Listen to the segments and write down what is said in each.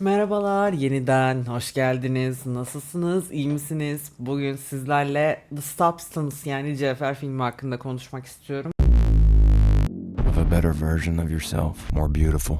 Merhabalar yeniden hoş geldiniz. Nasılsınız? İyi misiniz? Bugün sizlerle The Substance yani Cefer filmi hakkında konuşmak istiyorum. Better version of yourself, more beautiful.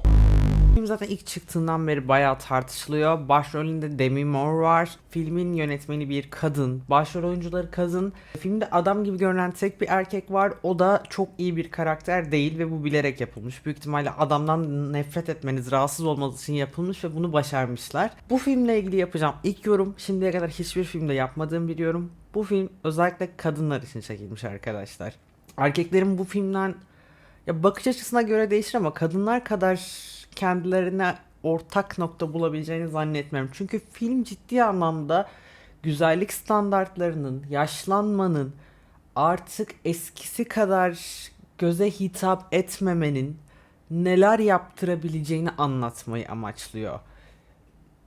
Film zaten ilk çıktığından beri bayağı tartışılıyor. Başrolünde Demi Moore var. Filmin yönetmeni bir kadın. Başrol oyuncuları kadın. Filmde adam gibi görünen tek bir erkek var. O da çok iyi bir karakter değil ve bu bilerek yapılmış. Büyük ihtimalle adamdan nefret etmeniz, rahatsız olmanız için yapılmış ve bunu başarmışlar. Bu filmle ilgili yapacağım ilk yorum. Şimdiye kadar hiçbir filmde yapmadığım bir yorum. Bu film özellikle kadınlar için çekilmiş arkadaşlar. Erkeklerin bu filmden ya bakış açısına göre değişir ama kadınlar kadar kendilerine ortak nokta bulabileceğini zannetmiyorum. Çünkü film ciddi anlamda güzellik standartlarının, yaşlanmanın, artık eskisi kadar göze hitap etmemenin neler yaptırabileceğini anlatmayı amaçlıyor.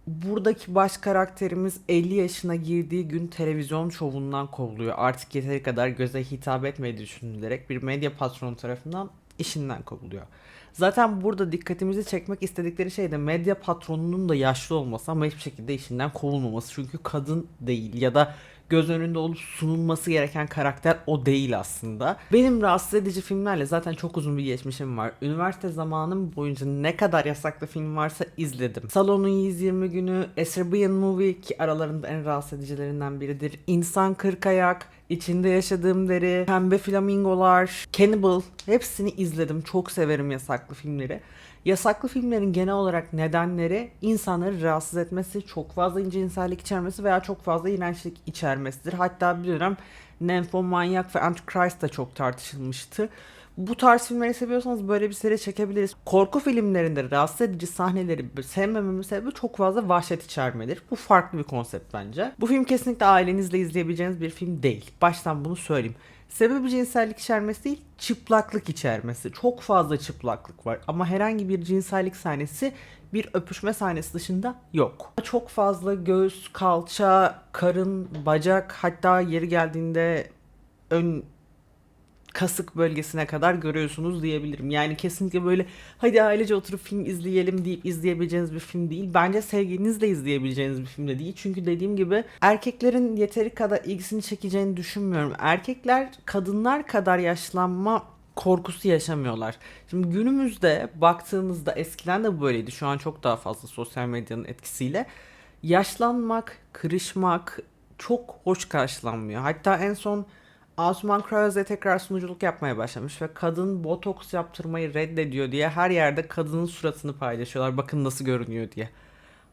Buradaki baş karakterimiz 50 yaşına girdiği gün televizyon şovundan kovuluyor. Artık yeteri kadar göze hitap etmediği düşünülerek bir medya patronu tarafından işinden kovuluyor. Zaten burada dikkatimizi çekmek istedikleri şey de medya patronunun da yaşlı olması ama hiçbir şekilde işinden kovulmaması. Çünkü kadın değil ya da göz önünde olup sunulması gereken karakter o değil aslında. Benim rahatsız edici filmlerle zaten çok uzun bir geçmişim var. Üniversite zamanım boyunca ne kadar yasaklı film varsa izledim. Salonun 120 günü, A Serbian Movie ki aralarında en rahatsız edicilerinden biridir. İnsan Kırk Ayak, İçinde Yaşadığım Deri, Pembe Flamingolar, Cannibal hepsini izledim. Çok severim yasaklı filmleri. Yasaklı filmlerin genel olarak nedenleri insanları rahatsız etmesi, çok fazla cinsellik içermesi veya çok fazla iğrençlik içermesidir. Hatta bir dönem Nymphomaniac ve Antichrist da çok tartışılmıştı. Bu tarz filmleri seviyorsanız böyle bir seri çekebiliriz. Korku filmlerinde rahatsız edici sahneleri sevmememin sebebi çok fazla vahşet içermedir. Bu farklı bir konsept bence. Bu film kesinlikle ailenizle izleyebileceğiniz bir film değil. Baştan bunu söyleyeyim. Sebebi cinsellik içermesi değil, çıplaklık içermesi. Çok fazla çıplaklık var ama herhangi bir cinsellik sahnesi bir öpüşme sahnesi dışında yok. Çok fazla göğüs, kalça, karın, bacak hatta yeri geldiğinde ön kasık bölgesine kadar görüyorsunuz diyebilirim. Yani kesinlikle böyle hadi ailece oturup film izleyelim deyip izleyebileceğiniz bir film değil. Bence sevgilinizle izleyebileceğiniz bir film de değil. Çünkü dediğim gibi erkeklerin yeteri kadar ilgisini çekeceğini düşünmüyorum. Erkekler kadınlar kadar yaşlanma korkusu yaşamıyorlar. Şimdi günümüzde baktığımızda eskiden de böyleydi. Şu an çok daha fazla sosyal medyanın etkisiyle. Yaşlanmak, kırışmak çok hoş karşılanmıyor. Hatta en son Asuman Krause tekrar sunuculuk yapmaya başlamış ve kadın botoks yaptırmayı reddediyor diye her yerde kadının suratını paylaşıyorlar. Bakın nasıl görünüyor diye.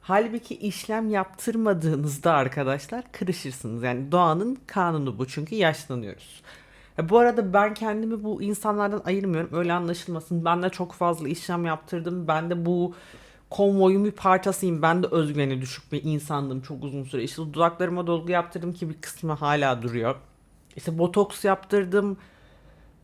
Halbuki işlem yaptırmadığınızda arkadaşlar kırışırsınız. Yani doğanın kanunu bu çünkü yaşlanıyoruz. Ya bu arada ben kendimi bu insanlardan ayırmıyorum. Öyle anlaşılmasın. Ben de çok fazla işlem yaptırdım. Ben de bu konvoyun bir parçasıyım. Ben de özgüveni düşük bir insandım çok uzun süre. İşte dudaklarıma dolgu yaptırdım ki bir kısmı hala duruyor. İşte botoks yaptırdım.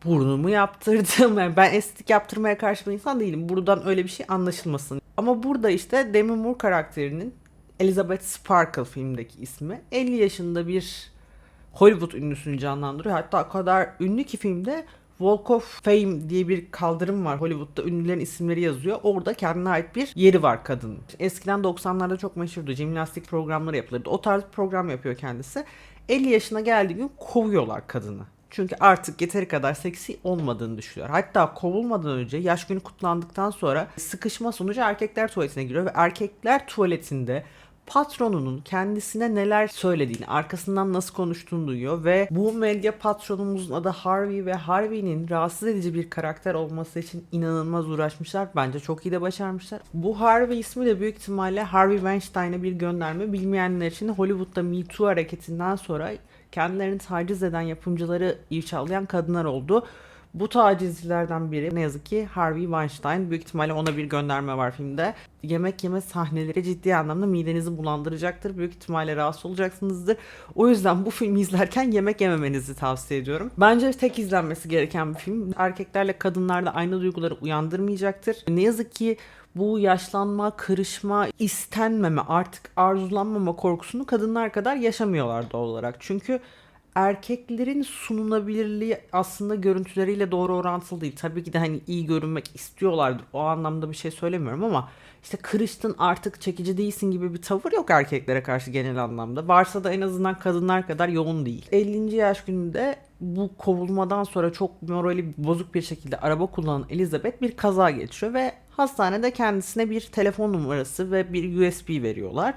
Burnumu yaptırdım. Yani ben estetik yaptırmaya karşı bir insan değilim. Buradan öyle bir şey anlaşılmasın. Ama burada işte Demi Moore karakterinin Elizabeth Sparkle filmdeki ismi 50 yaşında bir Hollywood ünlüsünü canlandırıyor. Hatta o kadar ünlü ki filmde Walk of Fame diye bir kaldırım var. Hollywood'da ünlülerin isimleri yazıyor. Orada kendine ait bir yeri var kadının. Eskiden 90'larda çok meşhurdu. Jimnastik programları yapılırdı. O tarz program yapıyor kendisi. 50 yaşına geldiği gün kovuyorlar kadını. Çünkü artık yeteri kadar seksi olmadığını düşünüyor. Hatta kovulmadan önce yaş günü kutlandıktan sonra sıkışma sonucu erkekler tuvaletine giriyor ve erkekler tuvaletinde patronunun kendisine neler söylediğini, arkasından nasıl konuştuğunu duyuyor ve bu medya patronumuzun adı Harvey ve Harvey'nin rahatsız edici bir karakter olması için inanılmaz uğraşmışlar. Bence çok iyi de başarmışlar. Bu Harvey ismi de büyük ihtimalle Harvey Weinstein'a bir gönderme. Bilmeyenler için Hollywood'da Me Too hareketinden sonra kendilerini taciz eden yapımcıları ifşalayan kadınlar oldu. Bu tacizcilerden biri ne yazık ki Harvey Weinstein. Büyük ihtimalle ona bir gönderme var filmde. Yemek yeme sahneleri ciddi anlamda midenizi bulandıracaktır. Büyük ihtimalle rahatsız olacaksınızdır. O yüzden bu filmi izlerken yemek yememenizi tavsiye ediyorum. Bence tek izlenmesi gereken bir film. Erkeklerle kadınlarda aynı duyguları uyandırmayacaktır. Ne yazık ki bu yaşlanma, kırışma, istenmeme, artık arzulanmama korkusunu kadınlar kadar yaşamıyorlar doğal olarak. Çünkü erkeklerin sunulabilirliği aslında görüntüleriyle doğru orantılı değil. Tabii ki de hani iyi görünmek istiyorlardır. O anlamda bir şey söylemiyorum ama işte kırıştın artık çekici değilsin gibi bir tavır yok erkeklere karşı genel anlamda. Varsa da en azından kadınlar kadar yoğun değil. 50. yaş gününde bu kovulmadan sonra çok morali bozuk bir şekilde araba kullanan Elizabeth bir kaza geçiriyor ve hastanede kendisine bir telefon numarası ve bir USB veriyorlar.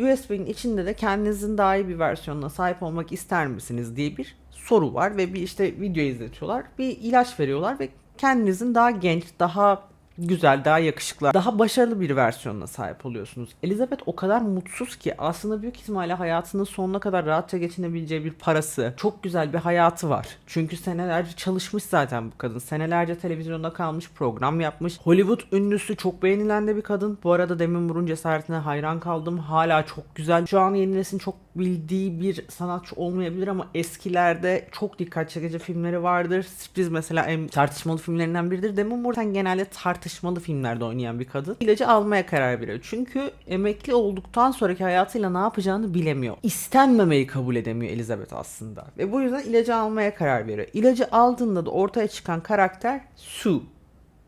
USB'nin içinde de kendinizin daha iyi bir versiyonuna sahip olmak ister misiniz diye bir soru var ve bir işte video izletiyorlar. Bir ilaç veriyorlar ve kendinizin daha genç, daha güzel, daha yakışıklı, daha başarılı bir versiyonuna sahip oluyorsunuz. Elizabeth o kadar mutsuz ki aslında büyük ihtimalle hayatının sonuna kadar rahatça geçinebileceği bir parası, çok güzel bir hayatı var. Çünkü senelerce çalışmış zaten bu kadın. Senelerce televizyonda kalmış, program yapmış. Hollywood ünlüsü, çok beğenilen de bir kadın. Bu arada Demi Moore'un cesaretine hayran kaldım. Hala çok güzel. Şu an yeni neslin çok bildiği bir sanatçı olmayabilir ama eskilerde çok dikkat çekici filmleri vardır. Sürpriz mesela en tartışmalı filmlerinden biridir. Demi Moore genelde tartışmalı filmlerde oynayan bir kadın. İlacı almaya karar veriyor. Çünkü emekli olduktan sonraki hayatıyla ne yapacağını bilemiyor. İstenmemeyi kabul edemiyor Elizabeth aslında. Ve bu yüzden ilacı almaya karar veriyor. İlacı aldığında da ortaya çıkan karakter Sue.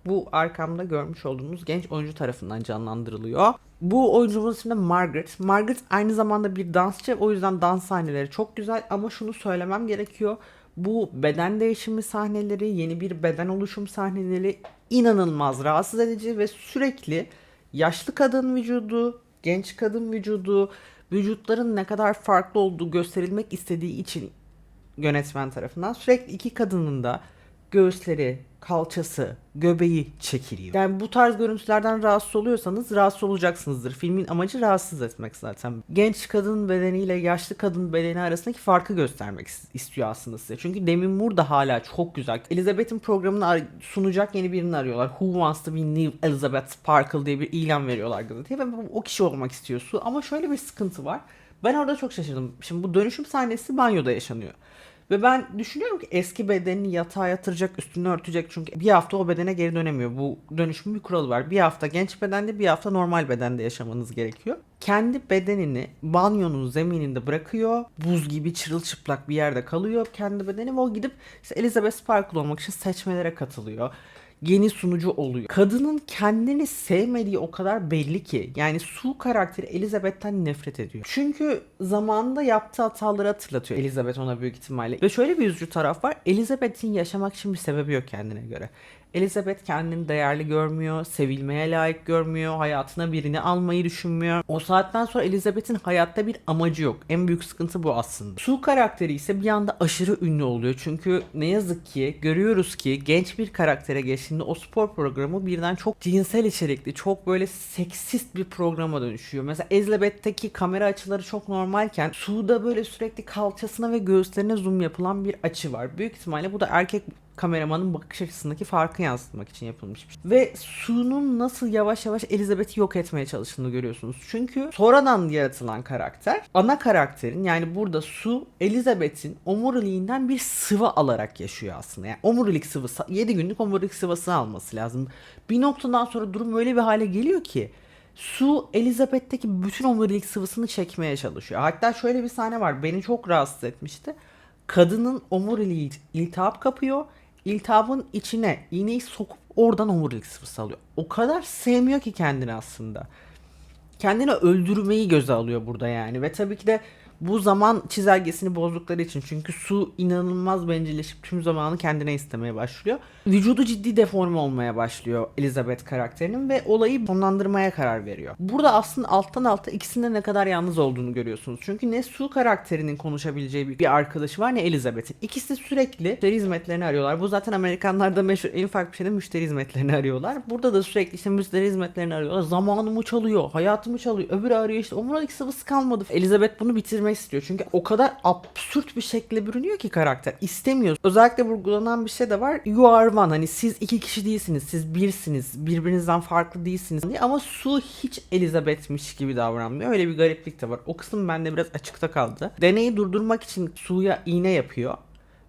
Bu arkamda görmüş olduğunuz genç oyuncu tarafından canlandırılıyor. Bu oyuncumuz ismi Margaret. Margaret aynı zamanda bir dansçı. O yüzden dans sahneleri çok güzel ama şunu söylemem gerekiyor. Bu beden değişimi sahneleri, yeni bir beden oluşum sahneleri inanılmaz rahatsız edici ve sürekli yaşlı kadın vücudu, genç kadın vücudu, vücutların ne kadar farklı olduğu gösterilmek istediği için yönetmen tarafından sürekli iki kadının da göğüsleri, kalçası, göbeği çekiliyor. Yani bu tarz görüntülerden rahatsız oluyorsanız rahatsız olacaksınızdır. Filmin amacı rahatsız etmek zaten. Genç kadın bedeniyle yaşlı kadın bedeni arasındaki farkı göstermek is- istiyor aslında size. Çünkü Demi Moore da hala çok güzel. Elizabeth'in programını sunacak yeni birini arıyorlar. Who wants to be new Elizabeth Sparkle diye bir ilan veriyorlar gazeteye ve o kişi olmak istiyorsun. Ama şöyle bir sıkıntı var. Ben orada çok şaşırdım. Şimdi bu dönüşüm sahnesi banyoda yaşanıyor. Ve ben düşünüyorum ki eski bedenini yatağa yatıracak, üstünü örtecek çünkü bir hafta o bedene geri dönemiyor. Bu dönüşümün bir kuralı var. Bir hafta genç bedende, bir hafta normal bedende yaşamanız gerekiyor. Kendi bedenini banyonun zemininde bırakıyor. Buz gibi çırılçıplak bir yerde kalıyor kendi bedeni ve o gidip işte Elizabeth Sparkle olmak için seçmelere katılıyor yeni sunucu oluyor. Kadının kendini sevmediği o kadar belli ki. Yani Sue karakteri Elizabeth'ten nefret ediyor. Çünkü zamanında yaptığı hataları hatırlatıyor Elizabeth ona büyük ihtimalle. Ve şöyle bir üzücü taraf var. Elizabeth'in yaşamak için bir sebebi yok kendine göre. Elizabeth kendini değerli görmüyor, sevilmeye layık görmüyor, hayatına birini almayı düşünmüyor. O saatten sonra Elizabeth'in hayatta bir amacı yok. En büyük sıkıntı bu aslında. Sue karakteri ise bir anda aşırı ünlü oluyor. Çünkü ne yazık ki görüyoruz ki genç bir karaktere geçtiğinde o spor programı birden çok cinsel içerikli, çok böyle seksist bir programa dönüşüyor. Mesela Elizabeth'teki kamera açıları çok normalken Sue'da böyle sürekli kalçasına ve göğüslerine zoom yapılan bir açı var. Büyük ihtimalle bu da erkek kameramanın bakış açısındaki farkı yansıtmak için yapılmış. bir şey. Ve Sue'nun nasıl yavaş yavaş Elizabeth'i yok etmeye çalıştığını görüyorsunuz. Çünkü sonradan yaratılan karakter ana karakterin yani burada Sue Elizabeth'in omuriliğinden bir sıvı alarak yaşıyor aslında. Yani omurilik sıvısı 7 günlük omurilik sıvısı alması lazım. Bir noktadan sonra durum öyle bir hale geliyor ki Sue Elizabeth'teki bütün omurilik sıvısını çekmeye çalışıyor. Hatta şöyle bir sahne var. Beni çok rahatsız etmişti. Kadının omuriliği iltihap kapıyor. İltihabın içine iğneyi sokup oradan omurilik sıvısı alıyor. O kadar sevmiyor ki kendini aslında. Kendini öldürmeyi göze alıyor burada yani. Ve tabii ki de bu zaman çizelgesini bozdukları için çünkü su inanılmaz bencilleşip tüm zamanı kendine istemeye başlıyor. Vücudu ciddi deforme olmaya başlıyor Elizabeth karakterinin ve olayı sonlandırmaya karar veriyor. Burada aslında alttan alta ikisinin de ne kadar yalnız olduğunu görüyorsunuz. Çünkü ne Sue karakterinin konuşabileceği bir, arkadaşı var ne Elizabeth'in. İkisi de sürekli müşteri hizmetlerini arıyorlar. Bu zaten Amerikanlarda meşhur en ufak bir şeyde müşteri hizmetlerini arıyorlar. Burada da sürekli işte müşteri hizmetlerini arıyorlar. Zamanımı çalıyor, hayatımı çalıyor. Öbürü arıyor işte omurilik sıvısı kalmadı. Elizabeth bunu bitirmek istiyor. Çünkü o kadar absürt bir şekilde bürünüyor ki karakter. İstemiyor. Özellikle vurgulanan bir şey de var. You are one. Hani siz iki kişi değilsiniz. Siz birsiniz. Birbirinizden farklı değilsiniz. diye. Ama Sue hiç Elizabeth'miş gibi davranmıyor. Öyle bir gariplik de var. O kısım bende biraz açıkta kaldı. Deneyi durdurmak için Sue'ya iğne yapıyor.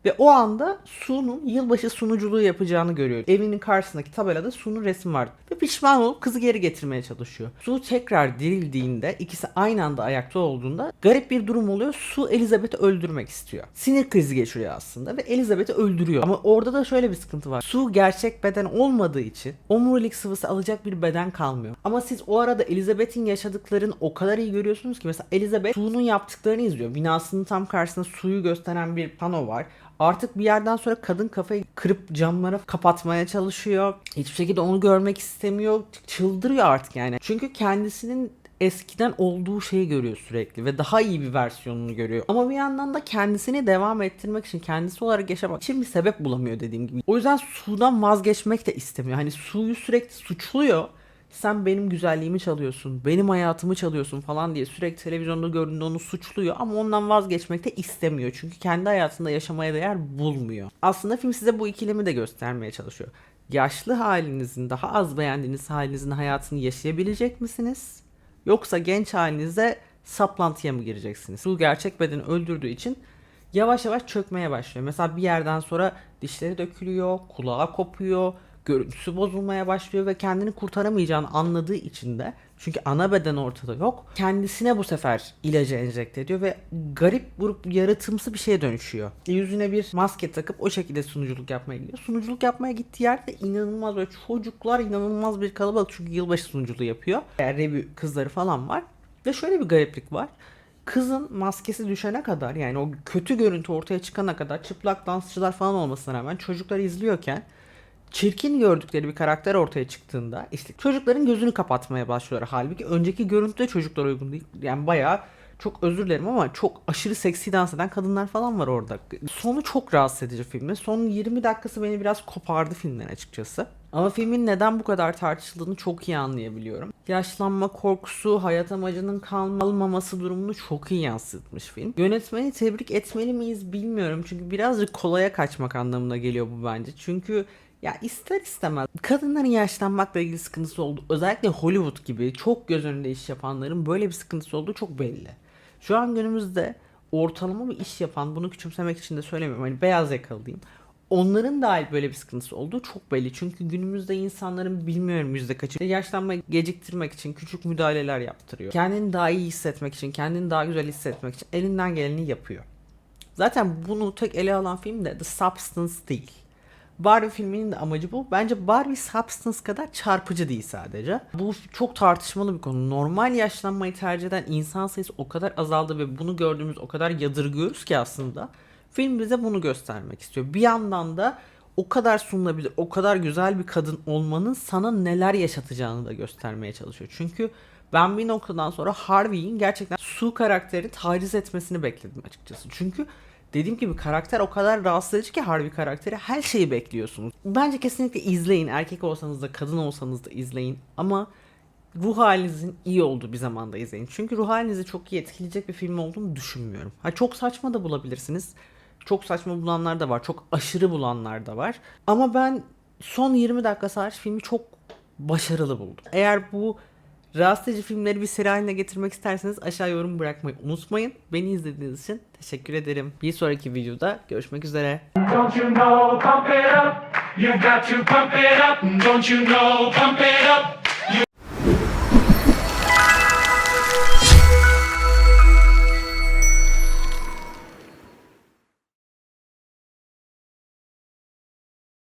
Ve o anda Su'nun yılbaşı sunuculuğu yapacağını görüyor. Evinin karşısındaki tabelada Su'nun resmi var. Ve pişman olup kızı geri getirmeye çalışıyor. Su tekrar dirildiğinde ikisi aynı anda ayakta olduğunda garip bir durum oluyor. Su Elizabeth'i öldürmek istiyor. Sinir krizi geçiriyor aslında ve Elizabeth'i öldürüyor. Ama orada da şöyle bir sıkıntı var. Su gerçek beden olmadığı için omurilik sıvısı alacak bir beden kalmıyor. Ama siz o arada Elizabeth'in yaşadıklarını o kadar iyi görüyorsunuz ki mesela Elizabeth Su'nun yaptıklarını izliyor. Binasının tam karşısında suyu gösteren bir pano var. Artık bir yerden sonra kadın kafayı kırıp camlara kapatmaya çalışıyor. Hiçbir şekilde onu görmek istemiyor. Çıldırıyor artık yani. Çünkü kendisinin eskiden olduğu şeyi görüyor sürekli ve daha iyi bir versiyonunu görüyor. Ama bir yandan da kendisini devam ettirmek için, kendisi olarak yaşamak için bir sebep bulamıyor dediğim gibi. O yüzden sudan vazgeçmek de istemiyor. Hani suyu sürekli suçluyor. Sen benim güzelliğimi çalıyorsun, benim hayatımı çalıyorsun falan diye sürekli televizyonda gördüğünde onu suçluyor ama ondan vazgeçmek de istemiyor. Çünkü kendi hayatında yaşamaya değer bulmuyor. Aslında film size bu ikilemi de göstermeye çalışıyor. Yaşlı halinizin, daha az beğendiğiniz halinizin hayatını yaşayabilecek misiniz? Yoksa genç halinize saplantıya mı gireceksiniz? Bu gerçek bedeni öldürdüğü için yavaş yavaş çökmeye başlıyor. Mesela bir yerden sonra dişleri dökülüyor, kulağı kopuyor, görüntüsü bozulmaya başlıyor ve kendini kurtaramayacağını anladığı için de çünkü ana beden ortada yok. Kendisine bu sefer ilacı enjekte ediyor ve garip grup yaratımsı bir şeye dönüşüyor. Yüzüne bir maske takıp o şekilde sunuculuk yapmaya gidiyor. Sunuculuk yapmaya gittiği yerde inanılmaz böyle çocuklar inanılmaz bir kalabalık çünkü yılbaşı sunuculuğu yapıyor. Yani revü kızları falan var. Ve şöyle bir gariplik var. Kızın maskesi düşene kadar yani o kötü görüntü ortaya çıkana kadar çıplak dansçılar falan olmasına rağmen çocuklar izliyorken çirkin gördükleri bir karakter ortaya çıktığında işte çocukların gözünü kapatmaya başlıyorlar. Halbuki önceki görüntüde çocuklara uygun değil. Yani bayağı çok özür dilerim ama çok aşırı seksi dans eden kadınlar falan var orada. Sonu çok rahatsız edici filmin. Son 20 dakikası beni biraz kopardı filmden açıkçası. Ama filmin neden bu kadar tartışıldığını çok iyi anlayabiliyorum. Yaşlanma korkusu, hayat amacının kalmaması durumunu çok iyi yansıtmış film. Yönetmeni tebrik etmeli miyiz bilmiyorum. Çünkü birazcık kolaya kaçmak anlamına geliyor bu bence. Çünkü ya ister istemez kadınların yaşlanmakla ilgili sıkıntısı oldu. Özellikle Hollywood gibi çok göz önünde iş yapanların böyle bir sıkıntısı olduğu çok belli. Şu an günümüzde ortalama bir iş yapan bunu küçümsemek için de söylemiyorum. Hani beyaz yakalı diyeyim. Onların dahil böyle bir sıkıntısı olduğu çok belli. Çünkü günümüzde insanların bilmiyorum yüzde kaçı yaşlanmayı geciktirmek için küçük müdahaleler yaptırıyor. Kendini daha iyi hissetmek için, kendini daha güzel hissetmek için elinden geleni yapıyor. Zaten bunu tek ele alan film de The Substance değil. Barbie filminin de amacı bu. Bence Barbie Substance kadar çarpıcı değil sadece. Bu çok tartışmalı bir konu. Normal yaşlanmayı tercih eden insan sayısı o kadar azaldı ve bunu gördüğümüz o kadar yadırgıyoruz ki aslında. Film bize bunu göstermek istiyor. Bir yandan da o kadar sunulabilir, o kadar güzel bir kadın olmanın sana neler yaşatacağını da göstermeye çalışıyor. Çünkü ben bir noktadan sonra Harvey'in gerçekten Sue karakteri taciz etmesini bekledim açıkçası. Çünkü dediğim gibi karakter o kadar rahatsız edici ki Harvey karakteri her şeyi bekliyorsunuz. Bence kesinlikle izleyin. Erkek olsanız da kadın olsanız da izleyin. Ama ruh halinizin iyi olduğu bir zamanda izleyin. Çünkü ruh halinizi çok iyi etkileyecek bir film olduğunu düşünmüyorum. Ha çok saçma da bulabilirsiniz. Çok saçma bulanlar da var. Çok aşırı bulanlar da var. Ama ben son 20 dakika hariç filmi çok başarılı buldum. Eğer bu rahatsız filmleri bir seri haline getirmek isterseniz aşağı yorum bırakmayı unutmayın. Beni izlediğiniz için teşekkür ederim. Bir sonraki videoda görüşmek üzere. Don't you know, pump it up.